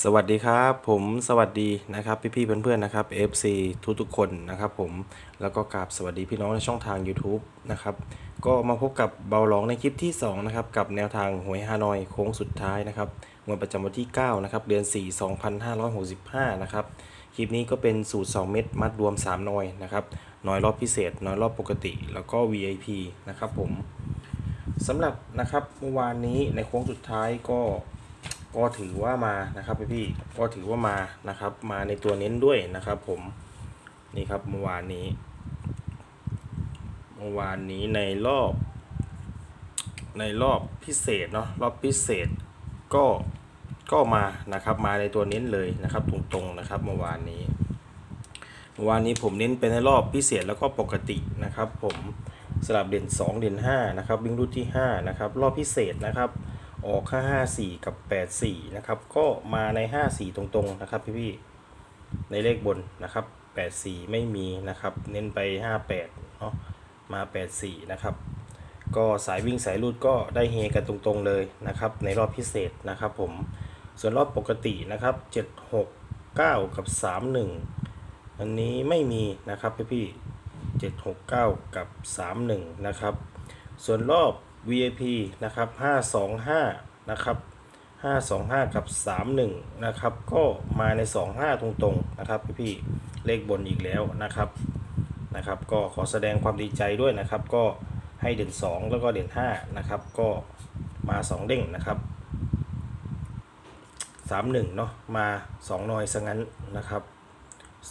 สวัสดีครับผมสวัสดีนะครับพี่ๆเพื่อนๆนะครับ FC ทุกๆคนนะครับผมแล้วก็กราบสวัสดีพี่น้องในช่องทาง YouTube นะครับก็มาพบกับเบาหลองในคลิปที่2นะครับกับแนวทางหวยฮานอยโค้งสุดท้ายนะครับงวดประจำวันที่9นะครับเดือน 4 2565นะครับคลิปนี้ก็เป็นสูตร 2 เม็ดมัดรวม3นอยนะครับน้อยรอบพิเศษน้อยรอบปกติ แล้วก็ VIP นะครับผมสำหรับนะครับเมื่อวานนี้ในโค้งสุดท้ายก็ ก็ถือว่ามานะครับพี่พี่ก็ถือว่ามานะครับ มาในตัวเน้นด้วยนะครับ ผมนี่ครับเมื่อวานนี้เมื่อวานนี้ในรอบ ในรอบพิเศษเนาะรอบพิเศษก็ก็มานะครับ มาในตัวเน้นเลยนะครับ ตรงๆนะครับเมื่อวานนี้เมื่อวานนี้ผมเน้นไปในรอบพิเศษแล้วก็ปกตินะครับ ผมสลับเด่น 2 เด่น5นะครับวิ่งรูดที่5นะครับรอบพิเศษนะครับ ออกค่า54 กับ 84 นะครับ ก็มาใน 54 ตรงๆ นะครับพี่ๆในเลขบนนะครับ 84 ไม่มีนะครับ เน้นไป 58 เนาะมา 84 นะครับ ก็สายวิ่งสายรูดก็ได้เฮกันตรงๆเลยนะครับ ในรอบพิเศษนะครับผม ส่วนรอบปกตินะครับ 7 6 9 กับ 31 อันนี้ไม่มีนะครับพี่ๆ769 กับ 31 นะครับ ส่วนรอบ VIP นะครับ 525 นะครับ 525 กับ 31 นะครับ ก็มาใน 25 ตรงๆ นะครับพี่ๆเลขบนอีกแล้วนะครับ นะครับ ก็ขอแสดงความดีใจด้วยนะครับ ก็ให้เด่น 2 แล้วก็เด่น 5 นะครับ ก็มา 2 เด้งนะครับ 31 เนาะมา2นอยซะงั้นนะครับ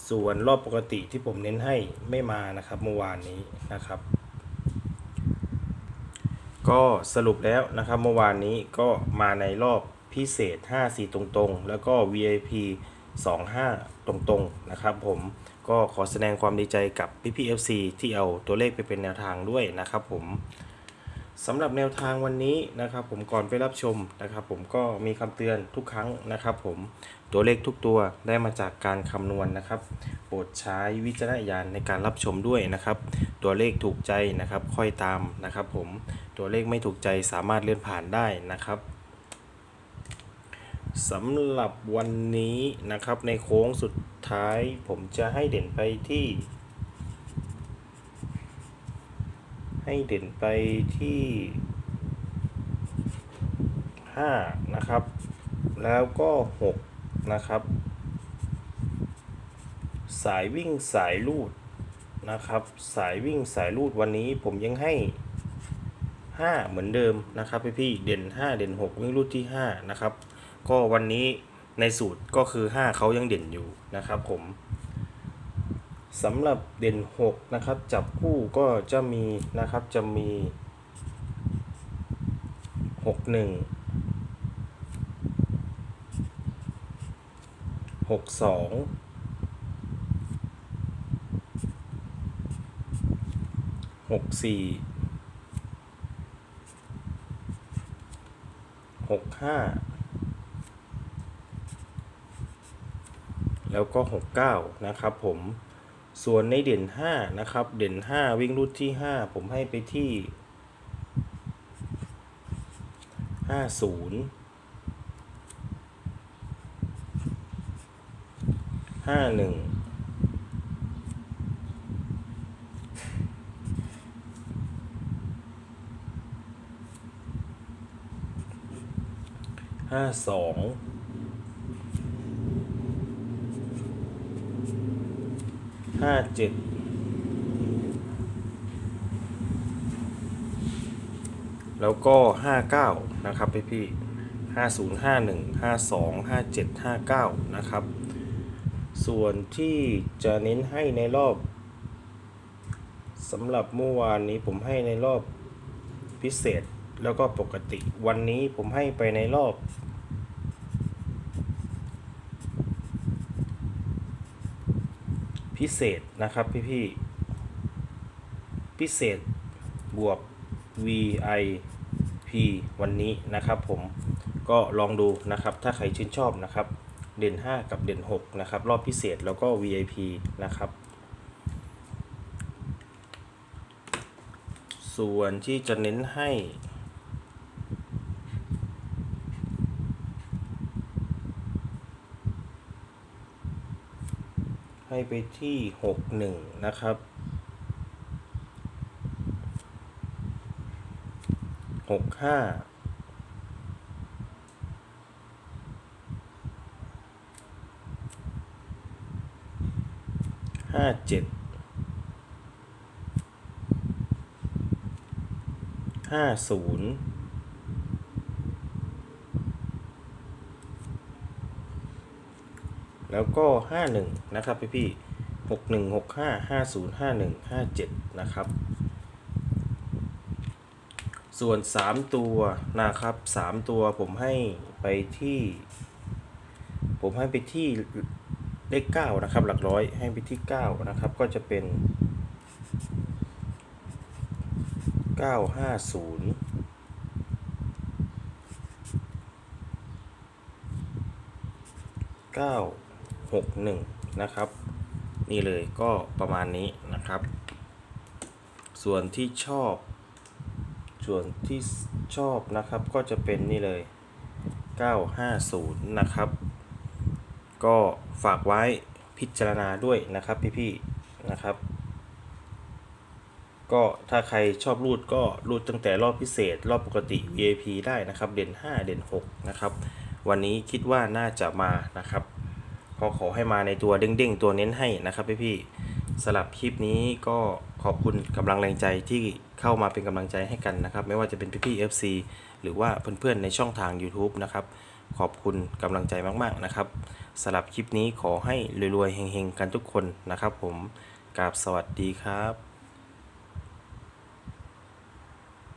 ส่วนรอบปกติที่ผมเน้นให้ไม่มานะครับเมื่อวานนี้นะครับ ก็สรุปแล้วนะครับเมื่อวานนี้ก็มาในรอบพิเศษ 5 4 ตรงๆ แล้วก็ VIP 25 ตรงๆ นะครับผมก็ขอแสดงความดีใจกับพี่พี FC ที่เอาตัวเลขไปเป็นแนวทางด้วยนะครับผม สำหรับแนวทางวันนี้นะครับผมก่อนไปรับชมนะครับผมก็มีคำเตือนทุกครั้งนะครับผมตัวเลขทุกตัวได้มาจากการคำนวณนะครับ โปรดใช้วิจารณญาณในการรับชมด้วยนะครับ ตัวเลขถูกใจนะครับค่อยตามนะครับผมตัวเลขไม่ถูกใจสามารถเลื่อนผ่านได้นะครับสำหรับวันนี้นะครับในโค้งสุดท้ายผมจะให้เด่นไปที่ ให้เด่นไปที่5นะครับ แล้วก็ 6 นะครับ สายวิ่งสายลูดนะครับ สายวิ่งสายลูดวันนี้ผมยังให้ 5 เหมือนเดิมนะครับพี่พี่เด่น 5 เด่น 6 วิ่งรูดที่ 5 นะครับ ก็วันนี้ในสูตรก็คือ 5เขายังเด่นอยู่นะครับผม สำหรับเด่น 6 นะครับ จับคู่ก็จะมีนะครับจะมี 6 1 6 2 6 4หกห้าแล้วก็หกเก้านะครับผม ส่วนในเด่น 5 นะครับ เด่น 5 วิ่งรุ่นที่ 5 ผมให้ไปที่ 50 51 52 ห้าเจ็ดแล้วก็ห้าเก้านะครับพี่พี่ห้าศูนย์ห้าหนึ่งห้าสองห้าเจ็ดห้าเก้านะครับ ส่วนที่จะเน้นให้ในรอบสำหรับเมื่อวานนี้ผมให้ในรอบพิเศษแล้วก็ปกติวันนี้ผมให้ไปในรอบ พิเศษนะครับพี่พี่พิเศษบวก VIP วันนี้นะครับผมก็ลองดูนะครับ ถ้าใครชื่นชอบนะครับ เด่น 5 กับเด่น 6 นะครับ รอบพิเศษแล้วก็ VIP นะครับ ส่วนที่จะเน้นให้ ให้ไปที่หกหนึ่งนะครับหกห้าห้าเจ็ดห้าศูนย์ แล้วก็ห้าหนึ่งนะครับพี่พี่หกหนึ่งหกห้าห้าศูนย์ห้าหนึ่งห้าเจ็ดนะครับ ส่วนสามตัวนะครับสามตัวผมให้ไปที่ ผมให้ไปที่เลขเก้านะครับ หลักร้อยให้ไปที่เก้านะครับ ก็จะเป็นเก้าห้าศูนย์เก้า หกหนึ่งนะครับ นี่เลยก็ประมาณนี้นะครับ ส่วนที่ชอบ ส่วนที่ชอบนะครับก็จะเป็นนี่เลย 950 นะครับ ก็ฝากไว้พิจารณาด้วยนะครับพี่ๆนะครับ ก็ถ้าใครชอบรูดก็รูดตั้งแต่รอบพิเศษ รอบปกติ VIP ได้นะครับ เด่น 5 เด่น 6 นะครับ วันนี้คิดว่าน่าจะมานะครับ ขอขอให้มาในตัวเด้งๆ ตัวเน้นให้นะครับพี่ๆสลับคลิปนี้ก็ขอบคุณกำลังแรงใจที่เข้ามาเป็นกำลังใจให้กันนะครับ ไม่ว่าจะเป็นพี่ๆ FC หรือว่าเพื่อนๆในช่องทาง YouTube นะครับ ขอบคุณกำลังใจมากๆนะครับสลับคลิปนี้ขอให้รวยๆเฮงๆ กันทุกคนนะครับ ผมกราบสวัสดีครับ